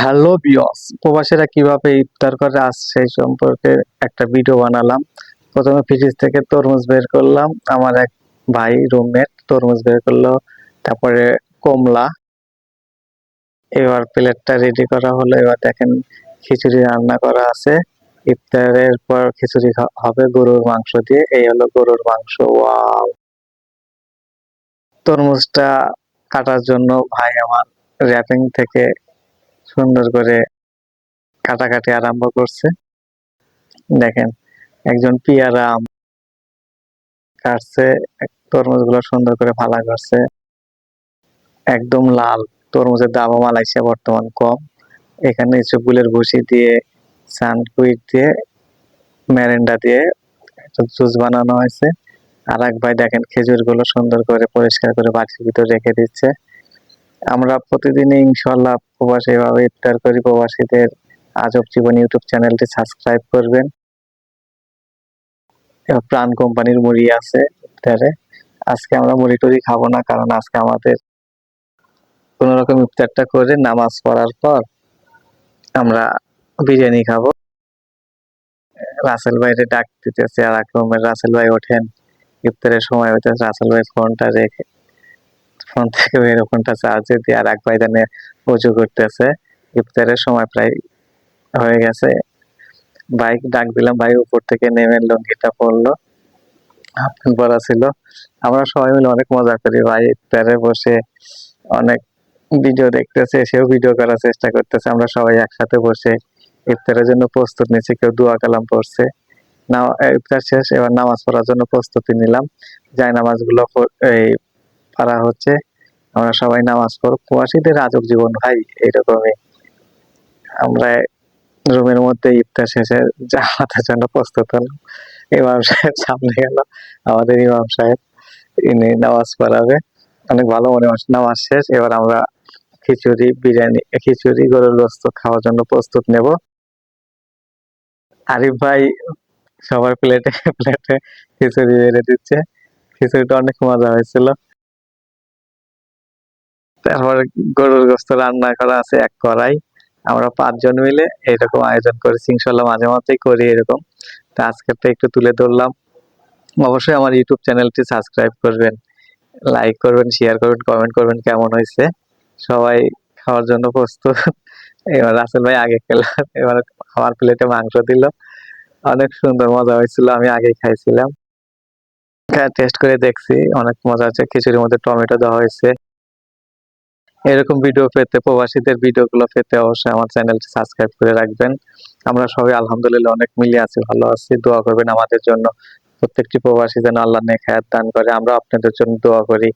Hello বিয়স প্রবাসীরা কীভাবে ইফতার করে? আজ সেই সম্পর্কে একটা ভিডিও বানালাম। প্রথমে ফ্রিজ থেকে তরমুজ বের করলাম। আমার এক ভাই রুমমেট তরমুজ বের করল। তারপরে কমলা। এবার প্লেটটা রেডি করা হলো। এবার দেখেন, খিচুড়ি রান্না করা আছে। ইফতারের পর খিচুড়ি হবে গরুর মাংস দিয়ে। এই হলো গরুর মাংস। ওয়াও তরমুজটা কাটার জন্য ভাই আমার র্যাপিং থেকে সুন্দর করে কাটাকাটি আরম্ভ করছে। দেখেন, একজন পিয়ারা আম কাটছে তরমুজগুলো সুন্দর করে ফালা করছে। একদম লাল, তরমুজের দামও মালয়েশিয়া বর্তমান কম। এখানে ইসবগুলের ভুসি দিয়ে সানকুইক দিয়ে ম্যারেন্ডা দিয়ে একটা জুস বানানো হয়েছে। আর এক ভাই দেখেন খেজুরগুলো সুন্দর করে পরিষ্কার করে বাটির ভিতর রেখে দিচ্ছে। আমরা প্রতিদিন ইনশাল্লাহ প্রবাসী এভাবে ইফতার করি। প্রবাসীদের আজব জীবন ইউটিউব চ্যানেলটি সাবস্ক্রাইব করবেন। প্রাণ কোম্পানির মুড়ি আছে ইফতারে। আজকে আমরা মুড়ি টুড়ি খাব না, কারণ আজকে আমাদের কোন রকম ইফতারটা করে নামাজ পড়ার পর আমরা বিরিয়ানি খাব। রাসেল ভাইরে ডাক দিতেছে, আর এক রাসেল ভাই ওঠেন। ইফতারের সময় হইতেছে রাসেল ভাই ফোনটা রেখে ফোন থেকে বের ফোনটা চার্জে দিয়ে আর এক ভাই জানে উঁচু করতেছে, ইফতারের সময় প্রায় হয়ে গেছে। বাইক ডাক দিলাম, ভাই উপর থেকে নেমে লুঙ্গিটা পড়ল হাফ প্যান্ট পরা ছিল। আমরা সবাই মিলে অনেক মজা করি। ভাই ইফতারে বসে অনেক ভিডিও দেখতেছে, সেও ভিডিও করার চেষ্টা করতেছে। আমরা সবাই একসাথে বসে ইফতারের জন্য প্রস্তুত নিচ্ছি কেউ দোয়া কালাম পড়ছে। না ইফতার শেষ, এবার নামাজ পড়ার জন্য প্রস্তুতি নিলাম। যাই নামাজগুলো এই পড়া হচ্ছে। আমরা সবাই নামাজ পড়ব। প্রবাসীদের আজব জীবন, ভাই, এরকমই। আমরা রুমের মধ্যে ইফতার শেষে জামাতের জন্য প্রস্তুত হলাম। ইমাম সাহেব সামনে গেল। আমাদের ইমাম সাহেব, ইনি নামাজ পড়াবে। অনেক ভালো মনে হচ্ছে। নামাজ শেষ, এবার আমরা খিচুড়ি, বিরিয়ানি, খিচুড়ি, গরুর গোস্ত খাওয়ার জন্য প্রস্তুত নেব। আরিফ ভাই সবার প্লেটে প্লেটে খিচুড়ি বেড়ে দিচ্ছে। খিচুড়িটা অনেক মজা হয়েছিল। তারপর গরুর গোস্ত রান্না করা আছে, এক কড়াই। আমরা পাঁচজন মিলে এরকম আয়োজন করেছি, ইনশাল্লাহ মাঝে মাঝেই করি এরকম। তা আজকে তো একটু তুলে ধরলাম। অবশ্যই আমার ইউটিউব চ্যানেলটি সাবস্ক্রাইব করবেন, লাইক করবেন শেয়ার করবেন কমেন্ট করবেন কেমন হয়েছে। সবাই খাওয়ার জন্য প্রস্তুত। এবার রাসেল ভাই আগে খেল, এবার আমার প্লেটে মাংস দিল। অনেক সুন্দর মজা হয়েছিল, আমি আগেই খাইছিলাম। টেস্ট করে দেখছি, অনেক মজা হচ্ছে খিচুড়ির মধ্যে টমেটো দেওয়া হয়েছে। এরকম ভিডিও পেতে, প্রবাসীদের ভিডিওগুলো পেতে অবশ্যই আমার চ্যানেলটি সাবস্ক্রাইব করে রাখবেন। আমরা সবাই আলহামদুলিল্লাহ অনেক মিলে আছি, ভালো আছি, দোয়া করবেন আমাদের জন্য। প্রত্যেকটি প্রবাসী যেন আল্লাহ নেক দান করে আমরা আপনাদের জন্য দোয়া করি।